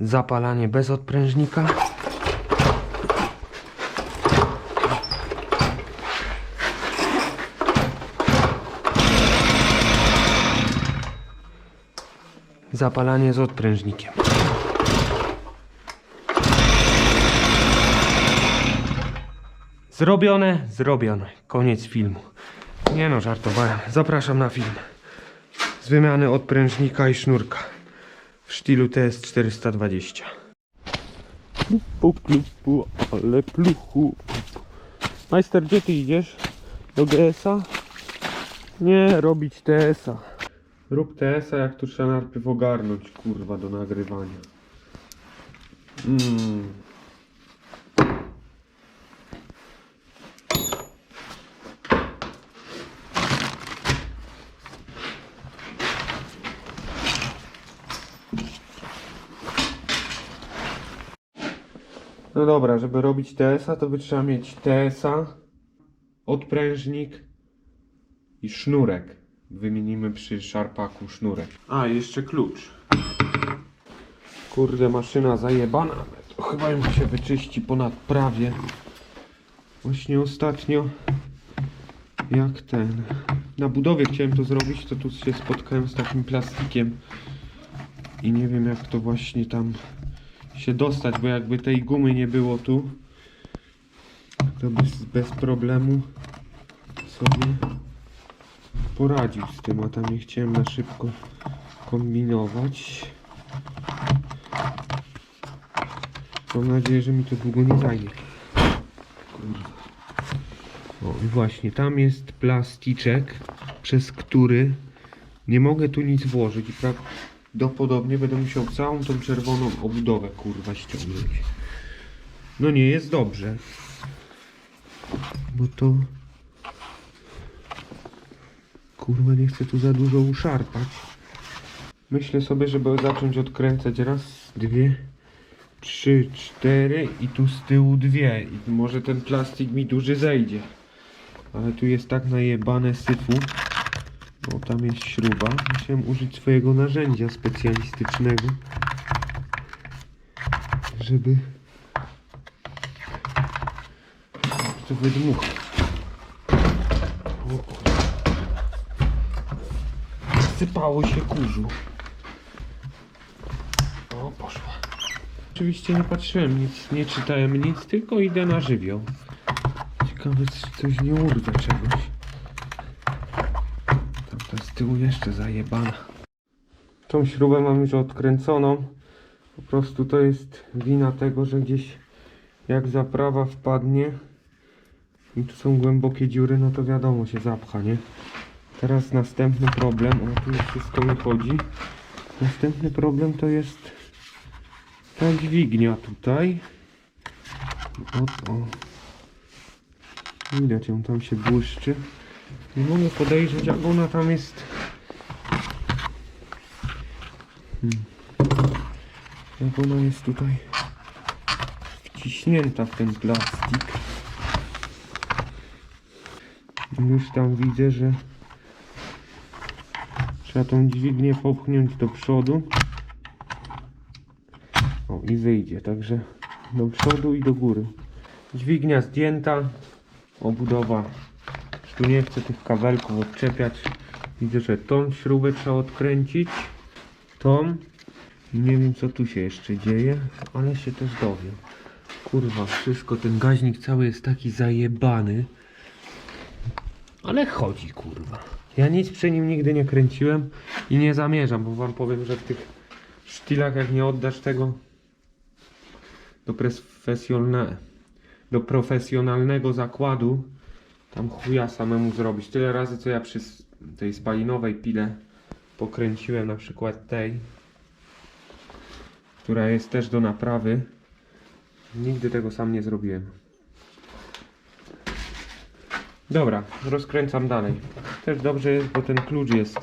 zapalanie bez odprężnika. Zapalanie z odprężnikiem. Zrobione, zrobione. Koniec filmu. Nie no, żartowałem. Zapraszam na film. Z wymiany odprężnika i sznurka. W sztylu TS 420. Plupu, plupu, ale pluchu. Majster, gdzie ty idziesz? Do GS-a? Nie, robić TS-a. Rób TS-a, jak tu trzeba najpierw ogarnąć, kurwa, do nagrywania. Mm. No dobra, żeby robić TS-a, to by trzeba mieć TS-a, odprężnik i sznurek. Wymienimy przy szarpaku sznurek. A, jeszcze klucz. Kurde, maszyna zajebana. To chyba ją się wyczyści ponad prawie. Właśnie ostatnio, jak ten. Na budowie chciałem to zrobić, to tu się spotkałem z takim plastikiem. I nie wiem, jak to właśnie tam się dostać, bo jakby tej gumy nie było tu, to bez, bez problemu sobie poradził z tym, a tam nie chciałem na szybko kombinować. Mam nadzieję, że mi to długo nie zajmie. O i właśnie, tam jest plasticzek, przez który nie mogę tu nic włożyć prawdopodobnie będę musiał całą tą czerwoną obudowę kurwa ściągnąć. No nie jest dobrze. Bo to kurwa nie chcę tu za dużo uszarpać. Myślę sobie, żeby zacząć odkręcać raz, dwie, trzy, cztery i tu z tyłu dwie. I może ten plastik mi duży zejdzie. Ale tu jest tak najebane syfu. O, tam jest śruba. Musiałem użyć swojego narzędzia specjalistycznego, żeby to wydmuchać. Sypało się kurzu. O, poszła. Oczywiście nie patrzyłem nic, nie czytałem nic, tylko idę na żywioł. Ciekawe, czy coś nie urwę czegoś. Tyłu jeszcze zajebana. Tą śrubę mam już odkręconą. Po prostu to jest wina tego, że gdzieś jak zaprawa wpadnie i tu są głębokie dziury, no to wiadomo się zapcha, nie? Teraz następny problem, o tu już wszystko wychodzi. Następny problem to jest ta dźwignia tutaj. O, o. Widać ją tam się błyszczy. Nie mogę podejrzeć jak ona tam jest. Hmm. Jak ona jest tutaj wciśnięta w ten plastik. Już tam widzę, że trzeba tą dźwignię popchnąć do przodu. O i wyjdzie, także do przodu i do góry. Dźwignia zdjęta, obudowa. Tu nie chcę tych kabelków odczepiać. Widzę, że tą śrubę trzeba odkręcić. Tą. Nie wiem co tu się jeszcze dzieje, ale się też dowiem. Kurwa, wszystko, ten gaźnik cały jest taki zajebany. Ale chodzi, kurwa. Ja nic przy nim nigdy nie kręciłem i nie zamierzam, bo wam powiem, że w tych sztylach jak nie oddasz tego do do profesjonalnego zakładu, tam chuja samemu zrobić. Tyle razy co ja przy tej spalinowej pile pokręciłem, na przykład tej, która jest też do naprawy. Nigdy tego sam nie zrobiłem. Dobra, rozkręcam dalej. Też dobrze jest, bo ten klucz jest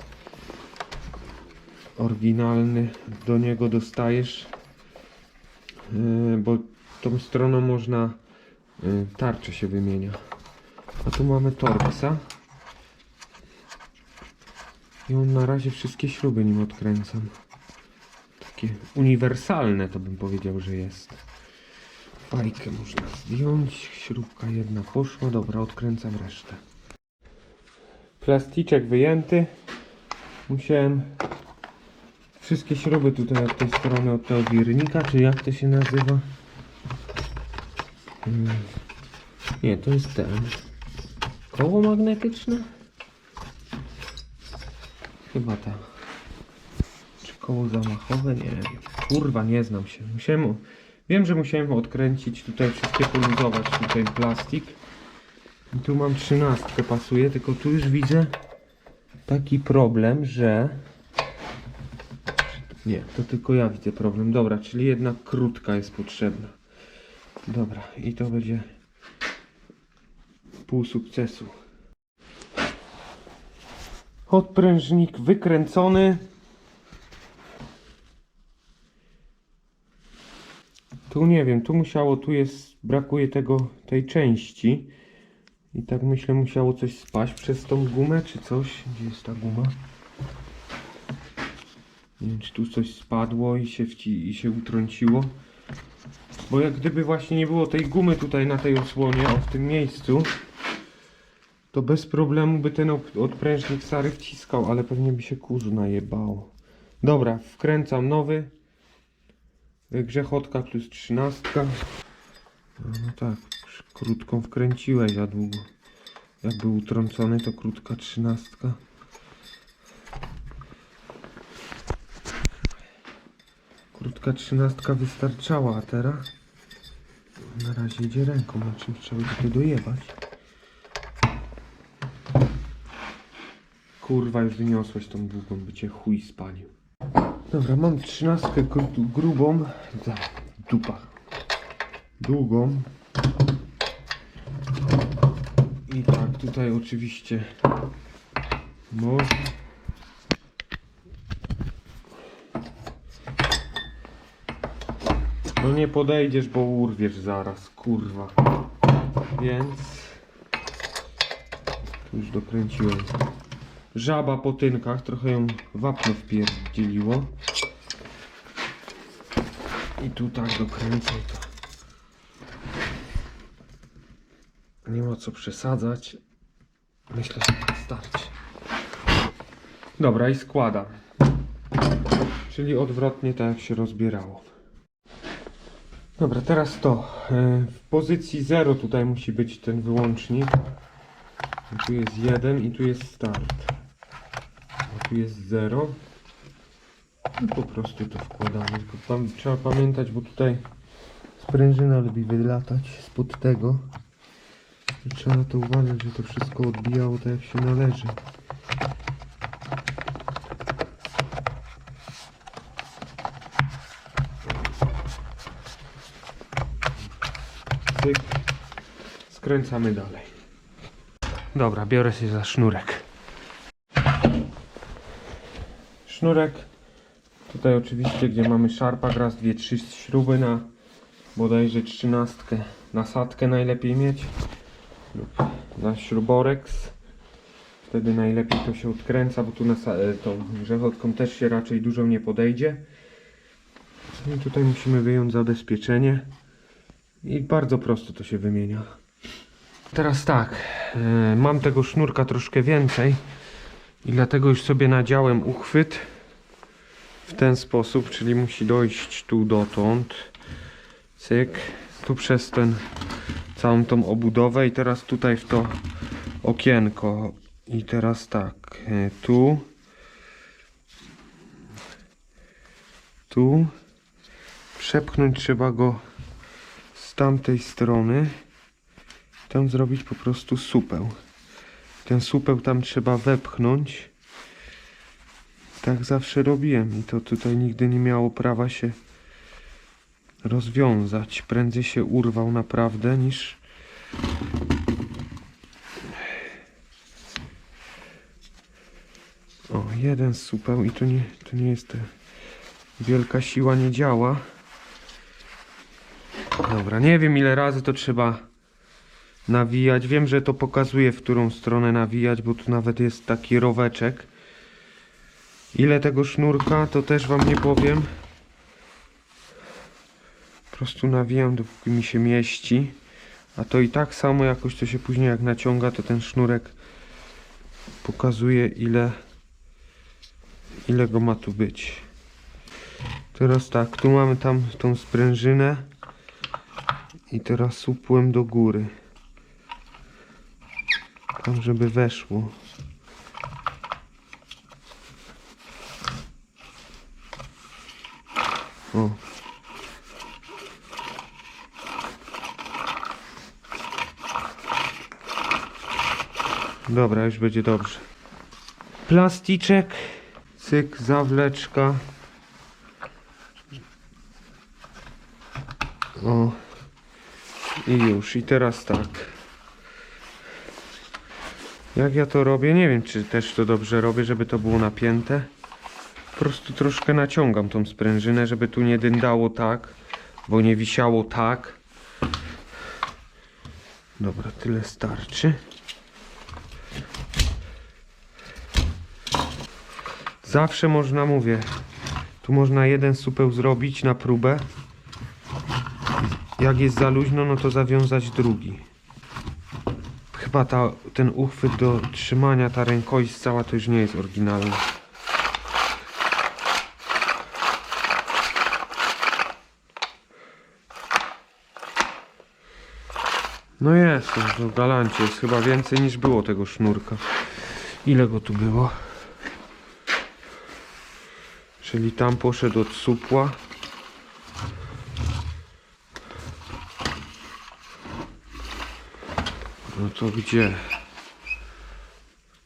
oryginalny. Do niego dostajesz, yy, bo tą stroną można yy, tarczę się wymienia. A tu mamy Torxa. I on na razie wszystkie śruby nim odkręcam. takie uniwersalne, to bym powiedział, że jest. Fajkę można zdjąć, śrubka jedna poszła, dobra, odkręcam resztę. Plasticzek wyjęty. Musiałem wszystkie śruby tutaj od tej strony, od tego wirnika, czy jak to się nazywa? Hmm. Nie, to jest ten. Koło magnetyczne? Chyba tak. Czy koło zamachowe? Nie wiem. Kurwa, nie znam się. Musiałem, wiem, że musiałem odkręcić tutaj wszystkie poluzować tutaj plastik. I tu mam trzynastkę pasuje, tylko tu już widzę taki problem, że nie, to tylko ja widzę problem. Dobra, czyli jednak krótka jest potrzebna. Dobra, i to będzie pół sukcesu. Odprężnik wykręcony. Tu nie wiem, tu musiało, tu jest, brakuje tego, tej części. I tak myślę, musiało coś spaść przez tą gumę, czy coś. Gdzie jest ta guma? Nie wiem, czy tu coś spadło i się, wci- i się utrąciło. Bo jak gdyby właśnie nie było tej gumy tutaj na tej osłonie, o w tym miejscu, to bez problemu by ten odprężnik stary wciskał, ale pewnie by się kurzu najebało. Dobra, wkręcam nowy. Grzechotka plus trzynastka. No, tak, krótką wkręciłeś za długo. Jak był utrącony, to krótka trzynastka. Krótka trzynastka wystarczała, a teraz na razie idzie ręką, na czym trzeba by to dojebać. Kurwa, już wyniosłeś tą długą, by cię chuj spalił. Dobra, mam trzynastkę gru grubą, za dupa, długą. I tak, tutaj oczywiście można. No nie podejdziesz, bo urwiesz zaraz, kurwa. Więc tu już dokręciłem. Żaba po tynkach, trochę ją wapno wpierdzieliło. I tu tak dokręcę to. Nie ma co przesadzać. Myślę, że tak starczy. Dobra, i składam. Czyli odwrotnie tak jak się rozbierało. Dobra, teraz to. E, W pozycji 0 tutaj musi być ten wyłącznik. Tu jest 1 i tu jest start. Tu jest 0. I po prostu to wkładamy. Pam trzeba pamiętać, bo tutaj sprężyna lubi wylatać spod tego. I trzeba na to uważać, że to wszystko odbijało tak jak się należy. Skręcamy dalej. Dobra, biorę się za sznurek. Sznurek. Tutaj oczywiście, gdzie mamy szarpak, raz, dwie, trzy śruby na bodajże trzynastkę. Nasadkę najlepiej mieć. Lub na śruboreks. Wtedy najlepiej to się odkręca, bo tu na tą grzechotką też się raczej dużo nie podejdzie. No I tutaj musimy wyjąć zabezpieczenie. I bardzo prosto to się wymienia. Teraz tak, e, mam tego sznurka troszkę więcej i dlatego już sobie nadziałem uchwyt w ten sposób, czyli musi dojść tu dotąd. Cyk, tu przez ten całą tą obudowę i teraz tutaj w to okienko. I teraz tak, e, tu. Tu. Przepchnąć trzeba go z tamtej strony. Tam zrobić po prostu supeł. Ten supeł tam trzeba wepchnąć tak zawsze robiłem i to tutaj nigdy nie miało prawa się rozwiązać prędzej się urwał naprawdę niż o jeden supeł i to nie, to nie jest te wielka siła nie działa Dobra, nie wiem ile razy to trzeba nawijać. Wiem, że to pokazuje, w którą stronę nawijać, bo tu nawet jest taki roweczek. Ile tego sznurka, to też wam nie powiem. prostu nawijam dopóki mi się mieści. A to i tak samo jakoś to się później jak naciąga, to ten sznurek pokazuje ile ile go ma tu być. Teraz tak, tu mamy tam tą sprężynę i teraz upłem do góry. Tam żeby weszło. Dobra, już będzie dobrze. Plasticzek, cyk, zawleczka. O. I już, i teraz tak. Jak ja to robię? Nie wiem, czy też to dobrze robię, żeby to było napięte. Po prostu troszkę naciągam tą sprężynę, żeby tu nie dyndało tak, bo nie wisiało tak. Dobra, tyle starczy. Zawsze można, mówię, tu można jeden supeł zrobić na próbę. Jak jest za luźno, no to zawiązać drugi. Chyba ta, ten uchwyt do trzymania, ta rękojeść cała to już nie jest oryginalna. No jest, w galancie jest chyba więcej niż było tego sznurka. Ile go tu było? Czyli tam poszedł od supła. No to gdzie?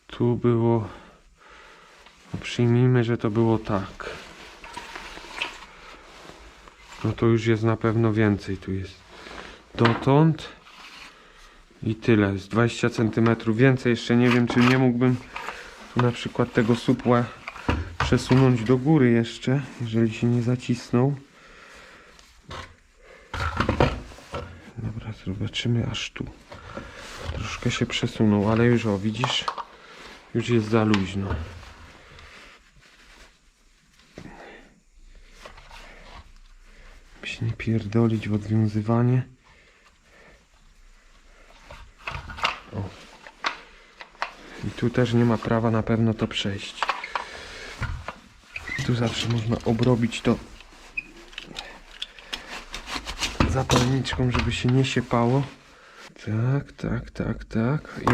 Tu było. No przyjmijmy, że to było tak. No to już jest na pewno więcej. Tu jest dotąd i tyle. Jest 20 cm więcej. Jeszcze nie wiem, czy nie mógłbym na przykład tego supła przesunąć do góry jeszcze, jeżeli się nie zacisnął. Dobra, zobaczymy aż tu. Troszkę się przesunął, ale już o, widzisz? Już jest za luźno. By się nie pierdolić w odwiązywanie. O. I tu też nie ma prawa na pewno to przejść. Tu zawsze można obrobić to zapalniczką, żeby się nie siepało. Tak, tak, tak, tak. I...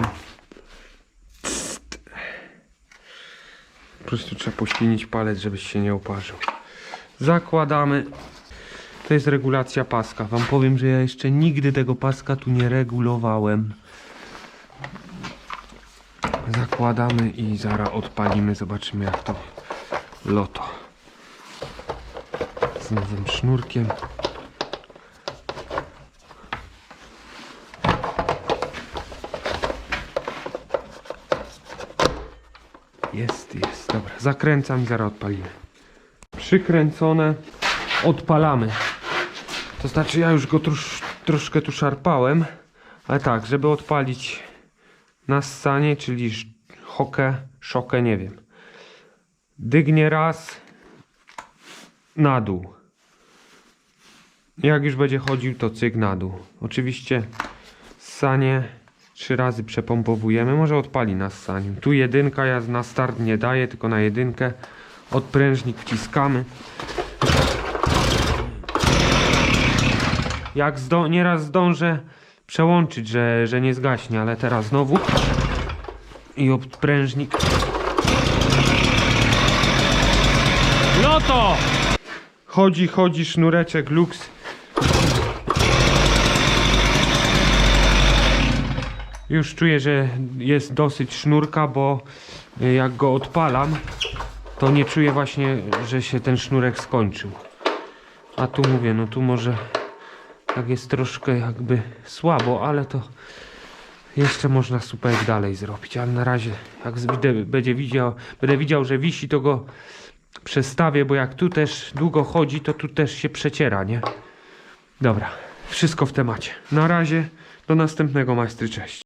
Po prostu trzeba poślinić palec, żebyś się nie oparzył. Zakładamy. To jest regulacja paska. Wam powiem, że ja jeszcze nigdy tego paska tu nie regulowałem. Zakładamy i zaraz odpalimy. Zobaczymy jak to loto. Z nowym sznurkiem. Jest, jest. Dobra, zakręcam i zaraz odpalimy. Przykręcone. Odpalamy. To znaczy ja już go trosz, troszkę tu szarpałem. Ale tak, żeby odpalić na scanie, czyli hokę, szokę, nie wiem. Dygnie raz na dół. Jak już będzie chodził, to cyk na dół. Oczywiście sanie trzy razy przepompowujemy. Może odpali na saniu. Tu jedynka, ja na start nie daję, tylko na jedynkę. Odprężnik wciskamy. Jak zdo nieraz zdążę przełączyć, że, że nie zgaśnie, ale teraz znowu. I odprężnik. No to! Chodzi, chodzi sznureczek Lux. Już czuję, że jest dosyć sznurka, bo y, jak go odpalam, to nie czuję właśnie, że się ten sznurek skończył. A tu mówię, no tu może tak jest troszkę jakby słabo, ale to jeszcze można super dalej zrobić. Ale na razie, jak będę, widział, będę widział, że wisi, to go przestawię, bo jak tu też długo chodzi, to tu też się przeciera, nie? Dobra, wszystko w temacie. Na razie, do następnego majstry, cześć.